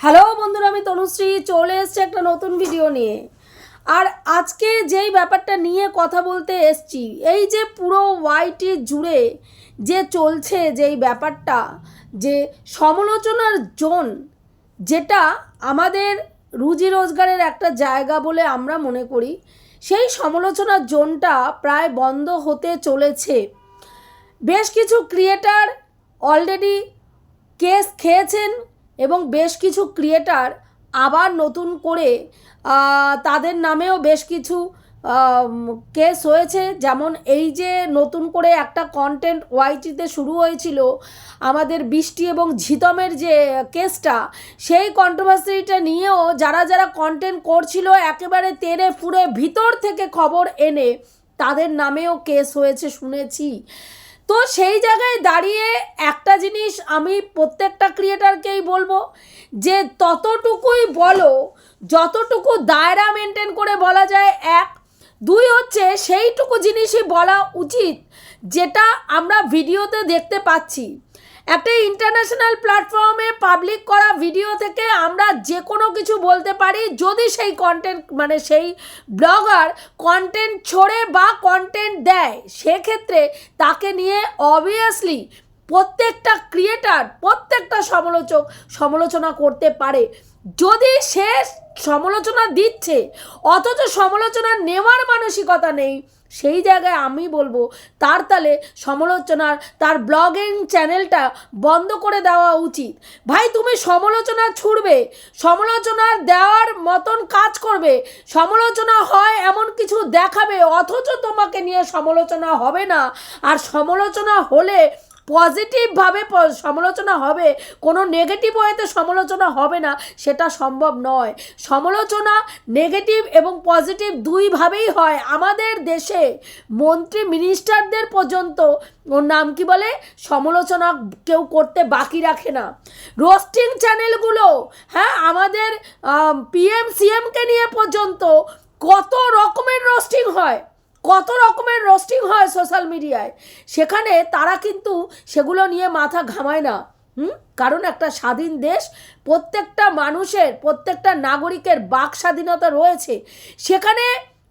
Hello বন্ধুরা, আমি তনুশ্রী, চলে এসছি একটা নতুন ভিডিও নিয়ে। আর আজকে যেই ব্যাপারটা নিয়ে কথা বলতে এসছি, এই যে পুরো ওয়াইটি জুড়ে যে চলছে যেই ব্যাপারটা, যে সমালোচনার জোন, যেটা আমাদের রুজি রোজগারের একটা জায়গা বলে আমরা মনে করি, সেই সমালোচনার জোনটা প্রায় বন্ধ হতে চলেছে। বেশ কিছু ক্রিয়েটার অলরেডি কেস খেয়েছেন এবং বেশ কিছু ক্রিয়েটার আবার নতুন করে তাদের নামেও বেশ কিছু কেস হয়েছে। যেমন এই যে নতুন করে একটা কন্টেন্ট ওয়াইটিতে শুরু হয়েছিল, আমাদের বৃষ্টি এবং ঝিতমের যে কেসটা সেই কন্ট্রোভার্সিটা নিয়েও যারা যারা কন্টেন্ট করছিল, একেবারে তেরে ফুরে ভিতর থেকে খবর এনে, তাদের নামেও কেস হয়েছে শুনেছি। তো সেই জায়গায় দাঁড়িয়ে একটা জিনিস আমি প্রত্যেকটা ক্রিয়েটারকেই বলব, যে ততটুকুই বলো, যতটুকু দায়রা মেনটেন করে বলা যায়, এক। দুই হচ্ছে সেইটুকু জিনিসই বলা উচিত, যেটা আমরা ভিডিওতে দেখতে পাচ্ছি। একটা ইন্টারন্যাশনাল প্ল্যাটফর্মে পাবলিক করা ভিডিও থেকে আমরা যে কোনো কিছু বলতে পারি। যদি সেই কন্টেন্ট মানে সেই ব্লগার কন্টেন্ট ছড়ে বা কন্টেন্ট দেয়, সেক্ষেত্রে তাকে নিয়ে অবভিয়াসলি প্রত্যেকটা ক্রিয়েটার প্রত্যেকটা সমালোচক সমালোচনা করতে পারে। যদি সে সমালোচনা দিচ্ছে, অথচ সমালোচনা নেওয়ার মানসিকতা নেই সেই জায়গায় আমি বলব, তার তালে সমালোচনার, তার ব্লগিং চ্যানেলটা বন্ধ করে দেওয়া উচিত। ভাই, তুমি সমালোচনা ছুড়বে সমালোচনার দেওয়ার মতন কাজ করবে, সমালোচনা হয় এমন কিছু দেখাবে, অথচ তোমাকে নিয়ে সমালোচনা হবে না। আর সমালোচনা হলে পজিটিভভাবে সমালোচনা হবে, কোনো নেগেটিভ ওয়েতে সমালোচনা হবে না, সেটা সম্ভব নয়। সমালোচনা নেগেটিভ এবং পজিটিভ দুইভাবেই হয়। আমাদের দেশে মন্ত্রী মিনিস্টারদের পর্যন্ত ওর নাম কি বলে? সমালোচনা কেউ করতে বাকি রাখে না। রোস্টিং চ্যানেলগুলো হ্যাঁ আমাদের পিএম সিএমকে নিয়ে পর্যন্ত কত রকমের রোস্টিং হয়। কত রকমের রোস্টিং হয় সোশ্যাল মিডিয়ায় সেখানে তারা কিন্তু সেগুলো নিয়ে মাথা ঘামায় না। হুম? কারণ একটা স্বাধীন দেশ, প্রত্যেকটা মানুষের, প্রত্যেকটা নাগরিকের বাক স্বাধীনতা রয়েছে। সেখানে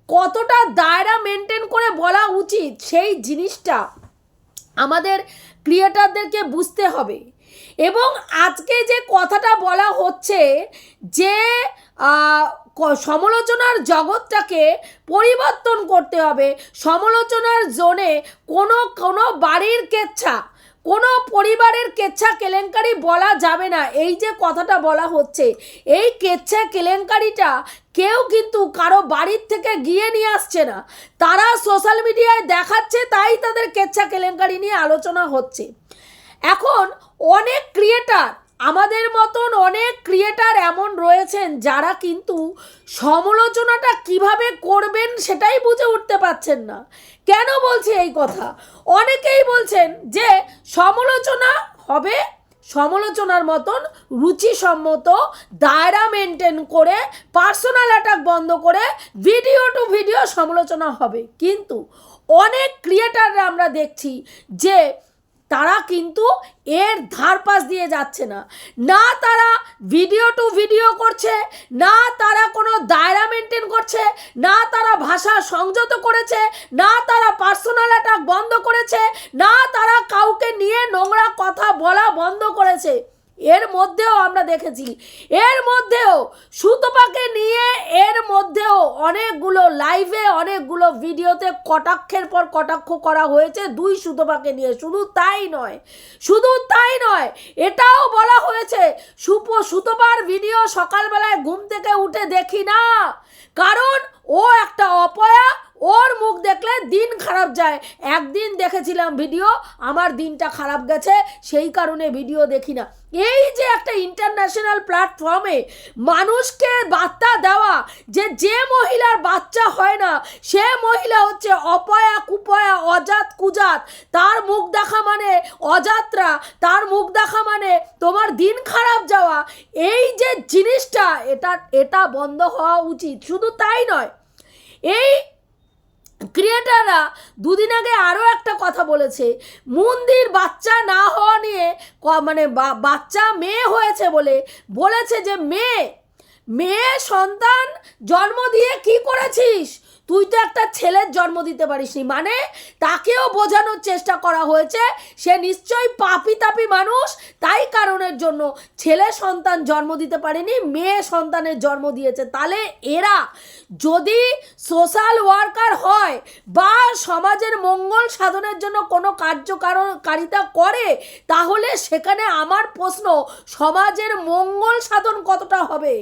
কতটা দায়রা মেনটেন করে বলা উচিত সেই জিনিসটা আমাদের ক্রিয়েটারদেরকে বুঝতে হবে। এবং আজকে যে কথাটা বলা হচ্ছে যে সমালোচনার জগৎটাকে পরিবর্তন করতে হবে। সমালোচনার জোনে কোনো কোনো বাড়ির কেচ্ছা, কোনো পরিবারের কেচ্ছা কেলেঙ্কারি বলা যাবে না। এই যে কথাটা বলা হচ্ছে, এই কেচ্ছা কেলেঙ্কারিটা কেউ কিন্তু কারও বাড়ির থেকে গিয়ে নিয়ে আসছে না। তারা সোশ্যাল মিডিয়ায় দেখাচ্ছে, তাই তাদের কেচ্ছা কেলেঙ্কারি নিয়ে আলোচনা হচ্ছে। এখন অনেক ক্রিয়েটার আমাদের মতন অনেক ক্রিয়েটার এমন রয়েছেন যারা কিন্তু সমালোচনাটা কীভাবে করবেন সেটাই বুঝে উঠতে পারছেন না। কেন বলছি এই কথা? অনেকেই বলছেন যে সমালোচনা হবে, সমালোচনার মতন রুচিসম্মত, দায়রা মেনটেন করে পার্সোনাল অ্যাটাক বন্ধ করে ভিডিও টু ভিডিও সমালোচনা হবে। কিন্তু অনেক ক্রিয়েটাররা আমরা দেখছি যে তারা কিন্তু এর ধার পাশ দিয়ে যাচ্ছে না। না তারা ভিডিও টু ভিডিও করছে, না তারা কোনো দায়রা মেনটেন করছে, না তারা ভাষা সংযত করেছে, না তারা পার্সোনাল অ্যাটাক বন্ধ করেছে, না তারা কাউকে নিয়ে নোংরা কথা বলা বন্ধ করেছে। এর মধ্যেও আমরা দেখেছি, এর মধ্যেও সুতপাকে নিয়ে এর মধ্যেও অনেকগুলো লাইভে অনেকগুলো ভিডিওতে কটাক্ষের পর কটাক্ষ করা হয়েছে, দুই সুতপাকে নিয়ে। শুধু তাই নয়, শুধু তাই নয়, এটাও বলা হয়েছে, সুপ, সুতপার ভিডিও সকালবেলায় ঘুম থেকে উঠে দেখি না। কারণ ও একটা অপয়া ওর মুখ দেখলে দিন খারাপ যায়। একদিন দেখেছিলাম ভিডিও আমার দিনটা খারাপ গেছে, সেই কারণে ভিডিও দেখি না। এই যে একটা ইন্টারন্যাশনাল প্ল্যাটফর্মে মানুষকে বার্তা দেওয়া, যে যে মহিলার বাচ্চা হয় না, সে মহিলা হচ্ছে অপয়া, কুপয়া, অজাত, কুজাত। তার মুখ দেখা মানে অজাতরা, তার মুখ দেখা মানে তোমার দিন খারাপ যাওয়া। এই যে জিনিসটা, এটা এটা বন্ধ হওয়া উচিত। শুধু তাই নয়, এই ক্রিয়েটাররা দুদিন আগে আরও একটা কথা বলেছে, মন্দির বাচ্চা না হওয়া নিয়ে মানে বাচ্চা মেয়ে হয়েছে বলে বলেছে যে, মেয়ে মেয়ে সন্তান জন্ম দিয়ে কি করেছিস? তুই তো একটা ছেলের জন্ম দিতে পারিসনি। মানে তাকেও বোঝানোর চেষ্টা করা হয়েছে। সে নিশ্চয়ই পাপি তাপি মানুষ। তাই কারণের জন্য ছেলে সন্তান জন্ম দিতে পারেনি, মেয়ে সন্তানের জন্ম দিয়েছে। তাহলে এরা যদি সোশ্যাল ওয়ার্কার হয় বা সমাজের মঙ্গল সাধনের জন্য কোনো কার্যকারিতা করে, তাহলে সেখানে আমার প্রশ্ন, সমাজের মঙ্গল সাধন কতটা হবে?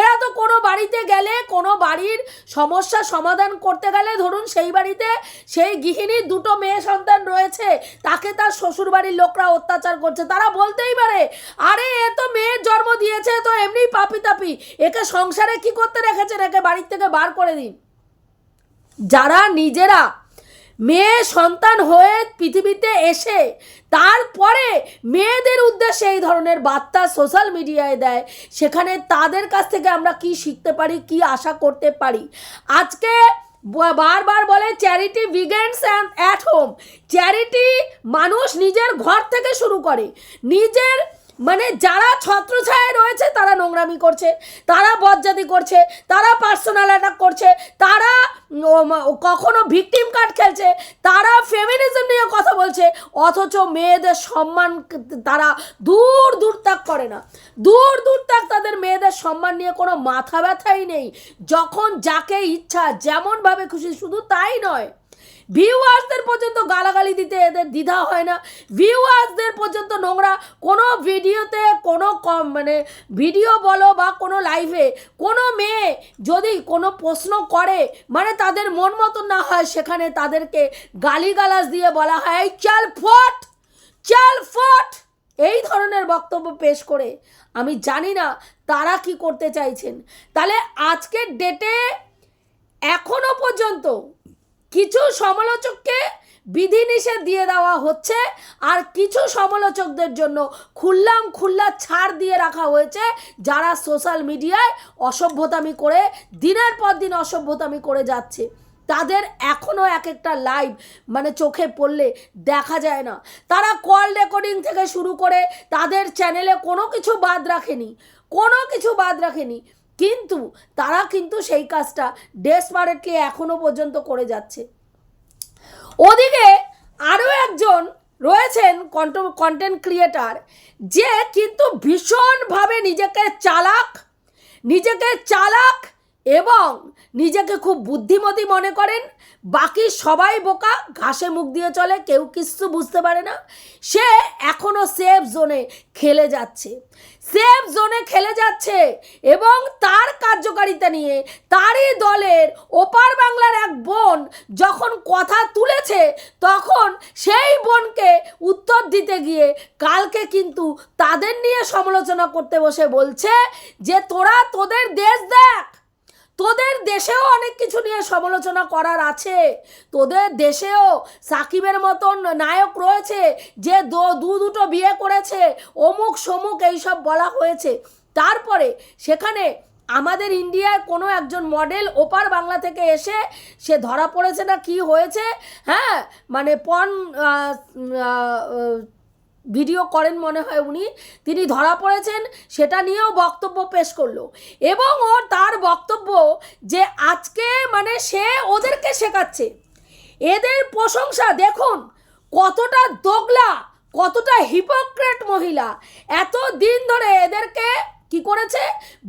এরা তো কোনো বাড়িতে গেলে, কোনো বাড়ির সমস্যা সমাধান করতে গেলে ধরুন সেই বাড়িতে সেই গৃহিণীর দুটো মেয়ে সন্তান রয়েছে, তাকে তার শ্বশুর বাড়ির লোকরা অত্যাচার করছে, তারা বলতেই পারে, আরে এ তো মেয়ের জন্ম দিয়েছে তো এমনি পাপি তাপি একে সংসারে কি করতে রেখেছেন, একে বাড়ির থেকে বার করে দিন। যারা নিজেরা মেয়ে সন্তান হয়ে পৃথিবীতে এসে তারপরে মেয়েদের উদ্দেশ্যে এই ধরনের বার্তা সোশ্যাল মিডিয়ায় দেয়। সেখানে তাদের কাছ থেকে আমরা কি শিখতে পারি, কি আশা করতে পারি? আজকে বারবার বলে charity begins and at home. Charity মানুষ নিজের ঘর থেকে শুরু করে। নিজের মানে যারা ছত্রছায়ায় রয়েছে, তারা নোংরামি করছে, তারা বজ্জাতি করছে, তারা পার্সোনাল অ্যাটাক করছে, তারা কখনো ভিকটিম কার্ড খেলছে, তারা ফেমিনিজম নিয়ে কথা বলছে, অথচ মেয়েদের সম্মান তারা দূর দূর তাক করে না। দূর দূর তাক তাদের মেয়েদের সম্মান নিয়ে কোনো মাথা ব্যথাই নেই। যখন যাকে ইচ্ছা যেমনভাবে খুশি, শুধু তাই নয় ভিউয়ার্সদের পর্যন্ত গালাগালি দিতে এদের দ্বিধা হয় না। ভিউয়ার্সদের পর্যন্ত নোংরা কোনো ভিডিওতে, কোনো কম মানে ভিডিও বলো বা কোনো লাইভে কোনো মেয়ে যদি কোনো প্রশ্ন করে মানে তাদের মন মতন না হয়, সেখানে তাদেরকে গালিগালাজ দিয়ে বলা হয়, "এই চাল ফট চাল ফট! এই ধরনের বক্তব্য পেশ করে। আমি জানি না তারা কি করতে চাইছেন। তাহলে আজকের ডেটে এখনও পর্যন্ত কিছু সমালোচককে বিধিনিষেধ দিয়ে দেওয়া হচ্ছে আর কিছু সমালোচকদের জন্য খুললাম খুল্লা ছাড় দিয়ে রাখা হয়েছে যারা সোশ্যাল মিডিয়ায় অসভ্যতামি করে দিনের পর দিন অসভ্যতামি করে যাচ্ছে। তাদের এখনও এক একটা লাইভ মানে চোখে পড়লে দেখা যায় না। তারা কল রেকর্ডিং থেকে শুরু করে তাদের চ্যানেলে কোনো কিছু বাদ রাখেনি, কোনো কিছু বাদ রাখেনি। কিন্তু তারা কিন্তু সেই কাজটা ডেসপারেটলি এখনও পর্যন্ত করে যাচ্ছে। ওদিকে আরও একজন রয়েছেন কন্ট কন্টেন্ট ক্রিয়েটার যে কিন্তু ভীষণভাবে নিজেকে চালাক নিজেকে চালাক এবং নিজেকে খুব বুদ্ধিমতী মনে করেন। বাকি সবাই বোকা, ঘাসে মুখ দিয়ে চলে, কেউ কিছু বুঝতে পারে না। সে এখনও সেফ জোনে খেলে যাচ্ছে। সেফ জোনে খেলে যাচ্ছে এবং তার কার্যকারিতা নিয়ে তারই দলের ওপার বাংলার এক বোন যখন কথা তুলেছে, তখন সেই বোনকে উত্তর দিতে গিয়ে কালকে কিন্তু তাদের নিয়ে সমালোচনা করতে বসে বলছে যে, তোরা তোদের দেশ দেখ তোদের দেশেও অনেক কিছু নিয়ে সমালোচনা করার আছে। তোদের দেশেও সাকিবের মতন নায়ক রয়েছে যে দো- দুটো বিয়ে করেছে অমুক সমুক এইসব বলা হয়েছে। তারপরে সেখানে আমাদের ইন্ডিয়ার কোনো একজন মডেল ওপার বাংলা থেকে এসে সে ধরা পড়েছে না কি হয়েছে? হ্যাঁ মানে আহ, ভিডিও করেন মনে হয় উনি, তিনি ধরা পড়েছেন, সেটা নিয়েও বক্তব্য পেশ করল। এবং ওর তার বক্তব্য যে আজকে মানে সে ওদেরকে শেখাচ্ছে। এদের প্রশংসা, দেখুন, কতটা দোগলা, কতটা হিপোক্রেট মহিলা। এত দিন ধরে এদেরকে কি করেছে?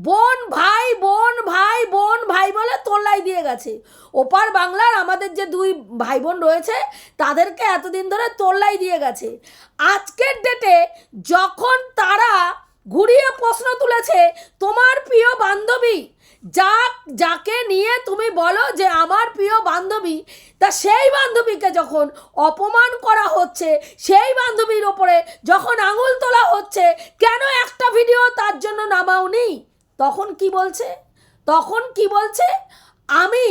বোন ভাই বোন ভাই বোন ভাই বলে তোলাই দিয়ে গেছে। ওপার বাংলার আমাদের যে দুই ভাই বোন রয়েছে, তাদেরকে এতদিন ধরে তোল্লাই দিয়ে গেছে। আজকের ডেটে যখন তারা ঘুরিয়ে প্রশ্ন তুলেছে, তোমার প্রিয় বান্ধবী যা, যাকে নিয়ে তুমি বলো যে আমার প্রিয় বান্ধবী, তা সেই বান্ধবীকে যখন অপমান করা হচ্ছে, সেই বান্ধবীর ওপরে যখন আঙুল তোলা হচ্ছে, কেন একটা ভিডিও তার জন্য নামাওনি? তখন কি বলছে? তখন কি বলছে? আমি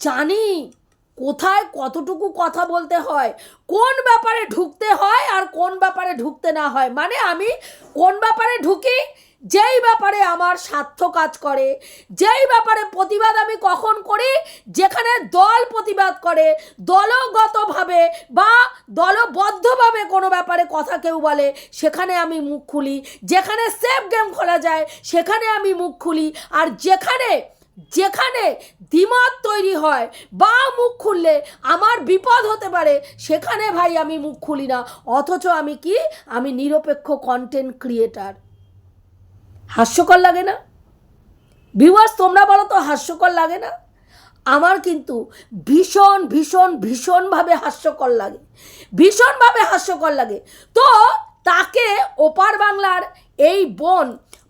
জানি কোথায় কতটুকু কথা বলতে হয়, কোন ব্যাপারে ঢুকতে হয় আর কোন ব্যাপারে ঢুকতে না হয়। মানে আমি কোন ব্যাপারে ঢুকি? যেই ব্যাপারে আমার স্বার্থ কাজ করে, যেই ব্যাপারে প্রতিবাদ আমি কখন করি, যেখানে দল প্রতিবাদ করে, দলগতভাবে বা দলবদ্ধভাবে কোনো ব্যাপারে কথা কেউ বলে, সেখানে আমি মুখ খুলি। যেখানে সেফ গেম খোলা যায়, সেখানে আমি মুখ খুলি। আর যেখানে যেখানে দ্বিমত তৈরি হয় বা মুখ খুললে আমার বিপদ হতে পারে, সেখানে ভাই আমি মুখ খুলি না। অথচ আমি কি? আমি নিরপেক্ষ কন্টেন্ট ক্রিয়েটার হাস্যকর লাগে না? ভিউয়ার্স তোমরা বলো তো, হাস্যকর লাগে না? আমার কিন্তু ভীষণ ভীষণ, ভীষণভাবে হাস্যকর লাগে। ভীষণভাবে হাস্যকর লাগে। তো তাকে ওপার বাংলার এই বোন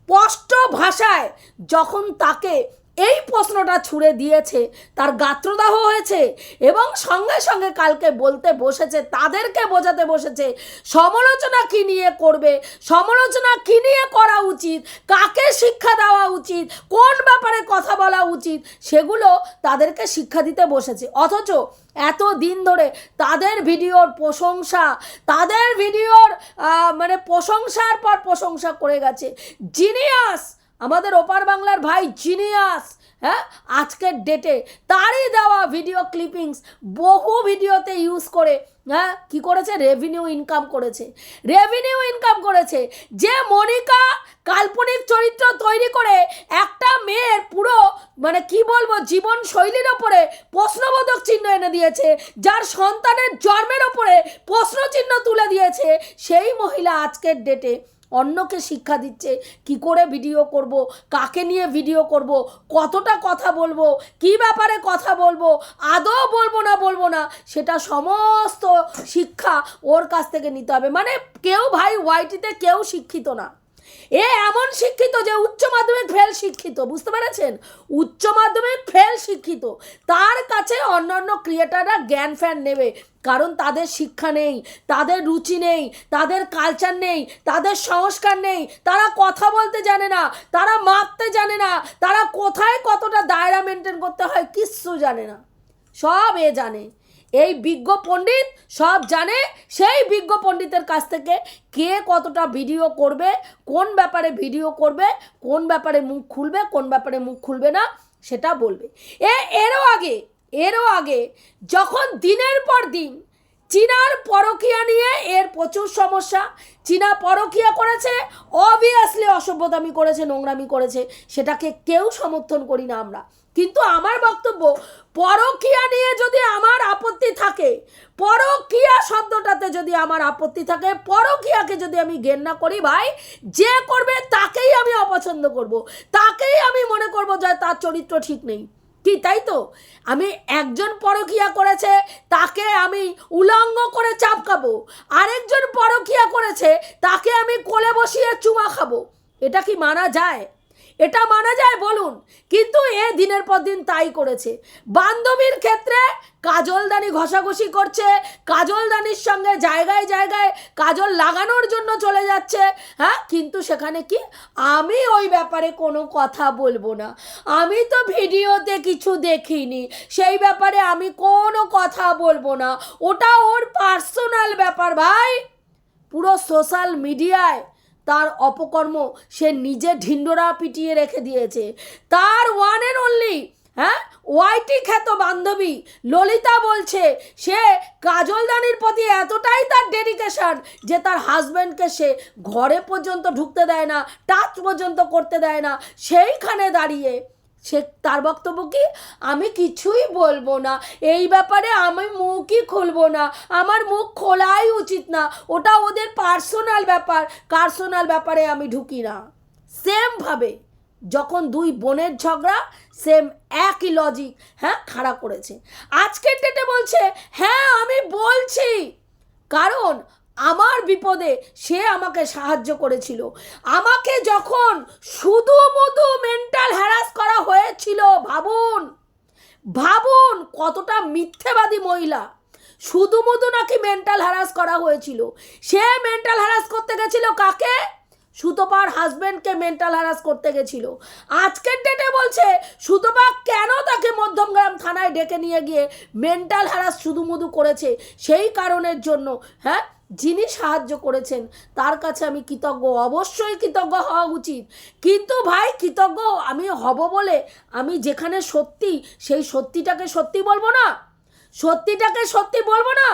স্পষ্ট ভাষায় যখন তাকে এই প্রশ্নটা ছুড়ে দিয়েছে, তার গাত্রদাহ হয়েছে এবং সঙ্গে সঙ্গে কালকে বলতে বসেছে, তাদেরকে বোঝাতে বসেছে, সমালোচনা কী নিয়ে করবে, সমালোচনা কী নিয়ে করা উচিত, কাকে শিক্ষা দেওয়া উচিত, কোন ব্যাপারে কথা বলা উচিত, সেগুলো তাদেরকে শিক্ষা দিতে বসেছে। অথচ এত দিন ধরে তাদের ভিডিওর প্রশংসা, তাদের ভিডিওর মানে প্রশংসার পর প্রশংসা করে গেছে। জিনিয়াস! আমাদের ওপার বাংলার ভাই জিনিয়াস হ্যাঁ? আজকের ডেটে তারই দেওয়া ভিডিও ক্লিপিংস বহু ভিডিওতে ইউজ করে হ্যাঁ? কী করেছে? রেভিনিউ ইনকাম করেছে। রেভিনিউ ইনকাম করেছে যে মনিকা কাল্পনিক চরিত্র তৈরি করে একটা মেয়ের পুরো মানে কি বলব জীবন শৈলীর ওপরে প্রশ্নবোধক চিহ্ন এনে দিয়েছে, যার সন্তানের জন্মের ওপরে প্রশ্নচিহ্ন তুলে দিয়েছে সেই মহিলা আজকের ডেটে অন্যকে শিক্ষা দিচ্ছে, কি করে ভিডিও করব, কাকে নিয়ে ভিডিও করব, কতটা কথা বলব, কি ব্যাপারে কথা বলব, আদৌ বলব না বলব না, সেটা সমস্ত শিক্ষা ওর কাছ থেকে নিতে হবে। মানে কেউ ভাই ওয়াইটিতে কেউ শিক্ষিত না। এ এমন শিক্ষিত যে উচ্চ মাধ্যমিক ফেল শিক্ষিত, বুঝতে পেরেছেন? উচ্চ মাধ্যমিক ফেল শিক্ষিত। তার কাছে অন্যান্য ক্রিয়েটাররা জ্ঞান ফ্যান নেবে, কারণ তাদের শিক্ষা নেই, তাদের রুচি নেই, তাদের কালচার নেই, তাদের সংস্কার নেই, তারা কথা বলতে জানে না, তারা মাপতে জানে না, তারা কোথায় কতটা দায়রা মেনটেন করতে হয়, কিচ্ছু জানে না। সব এ জানে। এই বিজ্ঞ পণ্ডিত সব জানে, সেই বিজ্ঞ পণ্ডিতের কাছ থেকে কে কতটা ভিডিও করবে, কোন ব্যাপারে ভিডিও করবে, কোন ব্যাপারে মুখ খুলবে, কোন ব্যাপারে মুখ খুলবে না, সেটা বলবে। এ, এরও আগে এরও আগে, যখন দিনের পর দিন চীনার পরকিয়া নিয়ে এর প্রচুর সমস্যা। চীনা পরকিয়া করেছে অবভিয়াসলি অসভ্যতামি করেছে, নোংরামি করেছে, সেটাকে কেউ সমর্থন করি না আমরা। কিন্তু আমার বক্তব্য, পরকিয়া নিয়ে যদি আমার আপত্তি থাকে, পরকিয়া শব্দটাতে যদি আমার আপত্তি থাকে, পরকিয়াকে যদি আমি ঘেন্না করি ভাই, যে করবে তাকেই আমি অপছন্দ করব। তাকেই আমি মনে করব যে তার চরিত্র ঠিক নেই। কি, তাই তো? আমি একজন পরকিয়া করেছে, তাকে আমি উলঙ্গ করে চাপকাবো। আরেকজন পরকিয়া করেছে, তাকে আমি কোলে বসিয়ে চুমা খাব। এটা কি মানা যায়? এটা মানা যায় বলুন। কিন্তু এ দিনের পর দিন তাই করেছে। বান্ধবীর ক্ষেত্রে কাজলদানি ঘষাঘষি করছে, কাজলদানির সঙ্গে জায়গায় জায়গায় কাজল লাগানোর জন্য চলে যাচ্ছে। হ্যাঁ কিন্তু সেখানে কি? আমি ওই ব্যাপারে কোনো কথা বলব না। আমি তো ভিডিওতে কিছু দেখিনি। সেই ব্যাপারে আমি কোনো কথা বলব না। ওটা ওর পার্সোনাল ব্যাপার ভাই। পুরো সোশ্যাল মিডিয়ায় তার অপকর্ম সে নিজে ঢিন্ডোরা পিটিয়ে রেখে দিয়েছে। তার ওয়ান অ্যান্ড অনলি হ্যাঁ? ওয়াইটি খ্যাত বান্ধবী ললিতা বলছে, সে কাজলদানির প্রতি এতটাই তার ডেডিকেশন যে তার হাজব্যান্ডকে সে ঘরে পর্যন্ত ঢুকতে দেয় না টাচ পর্যন্ত করতে দেয় না। সেইখানে দাঁড়িয়ে সে তার বক্তব্য কি? আমি কিছুই বলব না। এই ব্যাপারে আমি মুখই খুলবো না। আমার মুখ খোলাই উচিত না। ওটা ওদের পার্সোনাল ব্যাপার। পার্সোনাল ব্যাপারে আমি ঢুকি না। সেমভাবে যখন দুই বোনের ঝগড়া সেম একই লজিক হ্যাঁ খাড়া করেছে। আজকের ডেটে বলছে হ্যাঁ আমি বলছি। কারণ আমার বিপদে সে আমাকে সাহায্য করেছিল। আমাকে যখন শুধু মধু মেন্টাল হ্যারাস করা হয়েছিল, ভাবুন ভাবুন কতটা মিথ্যেবাদী মহিলা। শুধু মধু নাকি মেন্টাল হ্যারাস করা হয়েছিল। সে মেন্টাল হ্যারাস করতে গেছিল কাকে? সুতপার হাজবেন্ডকে মেন্টাল হ্যারাস করতে গেছিল। আজকের ডেটে বলছে, সুতপা কেন তাকে মধ্যমগ্রাম থানায় ডেকে নিয়ে গিয়ে মেন্টাল হ্যারাস শুধু মধু করেছে? সেই কারণের জন্য হ্যাঁ? যিনি সাহায্য করেছেন, তার কাছে আমি কৃতজ্ঞ। অবশ্যই কৃতজ্ঞ হওয়া উচিত। কিন্তু ভাই, কৃতজ্ঞ আমি হব বলে আমি যেখানে সত্যি, সেই সত্যিটাকে সত্যি বলব না? সত্যিটাকে সত্যি বলব না?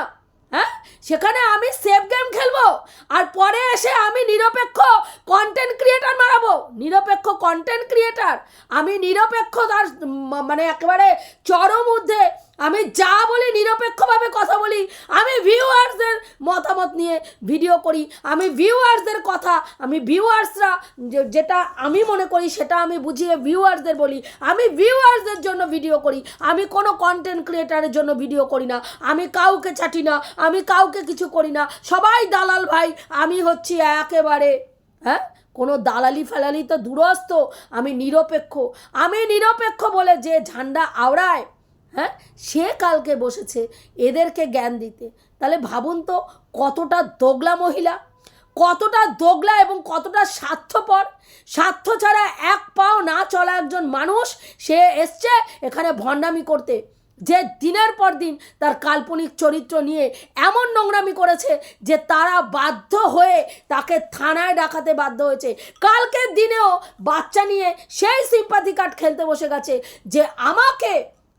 হ্যাঁ? সেখানে আমি সেফ গেম খেলব আর পরে এসে আমি নিরপেক্ষ কন্টেন্ট ক্রিয়েটার মারাবো। নিরপেক্ষ কন্টেন্ট ক্রিয়েটার আমি নিরপেক্ষ তার মানে একেবারে চরম ঊর্ধ্বে আমি যা বলি নিরপেক্ষভাবে কথা বলি, আমি ভিউয়ার্সদের মতামত নিয়ে ভিডিও করি, আমি ভিউয়ার্সদের কথা, আমি ভিউয়ার্সরা যেটা আমি মনে করি সেটা আমি বুঝিয়ে ভিউয়ার্সদের বলি, আমি ভিউয়ার্সদের জন্য ভিডিও করি, আমি কোনো কন্টেন্ট ক্রিয়েটারের জন্য ভিডিও করি না, আমি কাউকে চাটি না, আমি কাউকে কিছু করি না, সবাই দালাল ভাই, আমি হচ্ছি একেবারে হ্যাঁ? কোনো দালালি ফেলালি তো দূরস্থ আমি নিরপেক্ষ আমি নিরপেক্ষ বলে যে ঝান্ডা আওড়ায় হ্যাঁ? সে কালকে বসেছে এদেরকে জ্ঞান দিতে। তাহলে ভাবুন তো কতটা দোগলা মহিলা, কতটা দোগলা এবং কতটা স্বার্থপর। স্বার্থ ছাড়া এক পাও না চলা একজন মানুষ, সে এসছে এখানে ভণ্ডামি করতে। যে দিনের পর দিন তার কাল্পনিক চরিত্র নিয়ে এমন নোংরামি করেছে যে তারা বাধ্য হয়ে তাকে থানায় ডাকাতে বাধ্য হয়েছে। কালকের দিনেও বাচ্চা নিয়ে সেই সিম্পাথি কার্ড খেলতে বসে গেছে যে আমাকে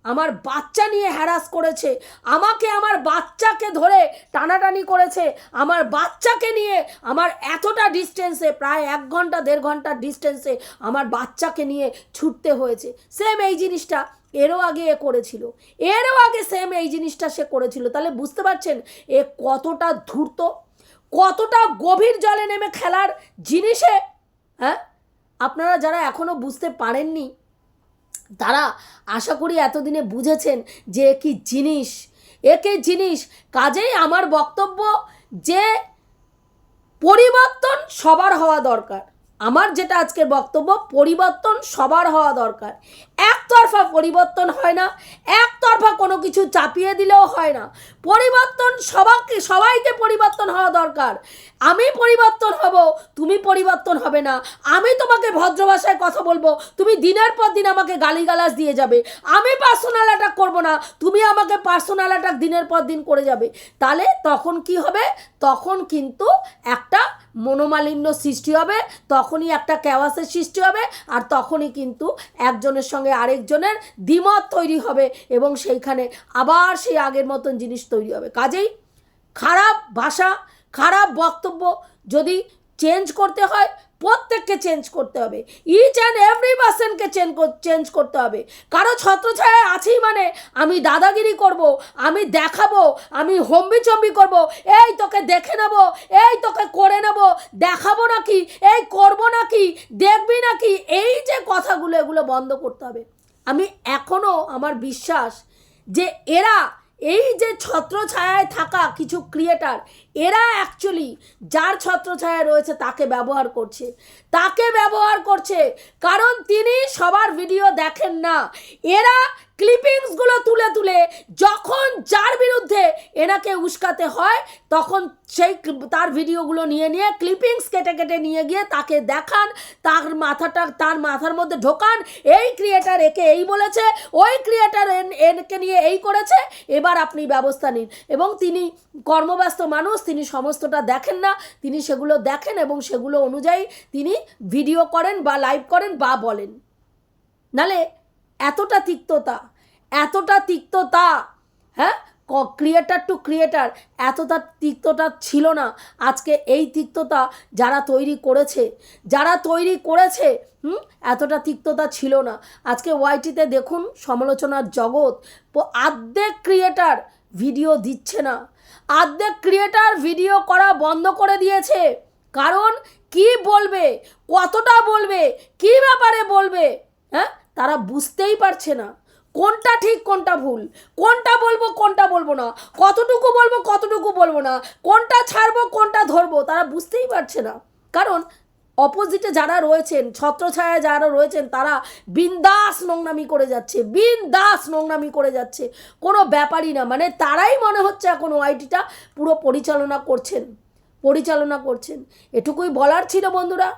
আমার বাচ্চা নিয়ে হ্যারাস করেছে, আমাকে আমার বাচ্চাকে ধরে টানাটানি করেছে, আমার বাচ্চাকে নিয়ে আমার এতটা ডিস্টেন্সে প্রায় এক ঘণ্টা, দেড় ঘণ্টার ডিস্টেন্সে আমার বাচ্চাকে নিয়ে ছুটতে হয়েছে। সেম এই জিনিসটা এরও আগে এ করেছিল। এরও আগে সেম এই জিনিসটা সে করেছিল। তাহলে বুঝতে পারছেন এ কতটা ধূর্ত, কতটা গভীর জলে নেমে খেলার জিনিসে হ্যাঁ? আপনারা যারা এখনও বুঝতে পারেননি তারা আশা করি এতদিনে বুঝেছেন যে এ কি জিনিস একে জিনিস। কাজেই আমার বক্তব্য যে পরিবর্তন সবার হওয়া দরকার। আমার যেটা আজকের বক্তব্য, পরিবর্তন সবার হওয়া দরকার। একতরফা পরিবর্তন হয় না, একতরফা কোনো কিছু চাপিয়ে দিলেও হয় না। পরিবর্তন সবাইকে সবাইকে পরিবর্তন হওয়া দরকার। আমি পরিবর্তন হব, তুমি পরিবর্তন হবে না। আমি তোমাকে ভদ্র ভাষায় কথা বলব, তুমি দিনের পর দিন আমাকে গালিগালাজ দিয়ে যাবে। আমি পার্সোনাল অ্যাটাক করব না, তুমি আমাকে পার্সোনাল অ্যাটাক দিনের পর দিন করে যাবে। তাহলে তখন কি হবে? তখন কিন্তু একটা মনোমালিন্য সৃষ্টি হবে, তখনই একটা ক্যাওয়াসের সৃষ্টি হবে, আর তখনই কিন্তু একজনের সঙ্গে আরেকজনের দ্বিমত তৈরি হবে এবং সেইখানে আবার সেই আগের মতন জিনিস তৈরি হবে। কাজেই খারাপ ভাষা, খারাপ বক্তব্য যদি চেঞ্জ করতে হয় প্রত্যেককে চেঞ্জ করতে হবে। ইচ অ্যান্ড এভরি পার্সনকে চেঞ্জ চেঞ্জ করতে হবে। কারও ছত্রছায়া আছেই মানে আমি দাদাগিরি করব, আমি দেখাবো, আমি হম্বি চম্বি করব, এই তোকে দেখে নেব, এই তোকে করে নেব, দেখাবো নাকি, এই করব নাকি, দেখবি নাকি, এই যে কথাগুলো এগুলো বন্ধ করতে হবে। আমি এখনও আমার বিশ্বাস যে এরা এই যে ছত্রছায়ায় থাকা কিছু ক্রিয়েটার এরা অ্যাকচুয়ালি যার ছত্রছায়ায় রয়েছে তাকে ব্যবহার করছে। তাকে ব্যবহার করছে, কারণ তিনি সবার ভিডিও দেখেন না। এরা ক্লিপিংসগুলো তুলে তুলে যখন যার বিরুদ্ধে এনাকে উস্কাতে হয়, তখন সেই তার ভিডিওগুলো নিয়ে নিয়ে ক্লিপিংস কেটে কেটে নিয়ে গিয়ে তাকে দেখান, তার মাথাটা, তার মাথার মধ্যে ঢোকান, এই ক্রিয়েটার একে এই বলেছে, ওই ক্রিয়েটার এন, এনকে নিয়ে এই করেছে, এবার আপনি ব্যবস্থা নিন। এবং তিনি কর্মব্যস্ত মানুষ, তিনি সমস্তটা দেখেন না, তিনি সেগুলো দেখেন এবং সেগুলো অনুযায়ী তিনি ভিডিও করেন বা লাইভ করেন বা বলেন। নালে এতটা তিক্ততা এতটা তিক্ততা হ্যাঁ? ক্রিয়েটার টু ক্রিয়েটার এতটা তিক্ততা ছিল না। আজকে এই তিক্ততা যারা তৈরি করেছে, যারা তৈরি করেছে, হুম? এতটা তিক্ততা ছিল না। আজকে ওয়াইটিতে দেখুন সমালোচনার জগৎ। আর্ধেক ক্রিয়েটার ভিডিও দিচ্ছে না। আর্ধেক ক্রিয়েটার ভিডিও করা বন্ধ করে দিয়েছে। কারণ কি বলবে? কতটা বলবে? কি ব্যাপারে বলবে? হ্যাঁ? তারা বুঝতেই পারছে না। কোনটা ঠিক, কোনটা ভুল? কোনটা বলব কোনটা বলব না? কতটুকু বলব কতটুকু বলব না? কোনটা ছাড়বো, কোনটা ধরবো, তারা বুঝতেই পারছে না। কারণ অপোজিটে যারা রয়েছেন, ছত্রছায়ায় যারা রয়েছেন, তারা বিন্দাস নোংরামি করে যাচ্ছে, বিন্দাস নোংরামি করে যাচ্ছে। কোনো ব্যাপারই না। মানে তারাই মনে হচ্ছে এখন ওয়াইটিটা পুরো পরিচালনা করছেন। পরিচালনা করছেন। এটুকুই বলার ছিল বন্ধুরা।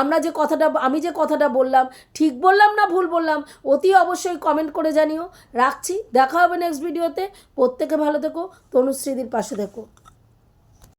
আমরা যে কথাটা, আমি যে কথাটা বললাম, ঠিক বললাম না ভুল বললাম, অতি অবশ্যই কমেন্ট করে জানিও। রাখছি। দেখা হবে নেক্সট ভিডিওতে প্রত্যেকে ভালো থেকো। তনুশ্রীদির পাশে থেকো।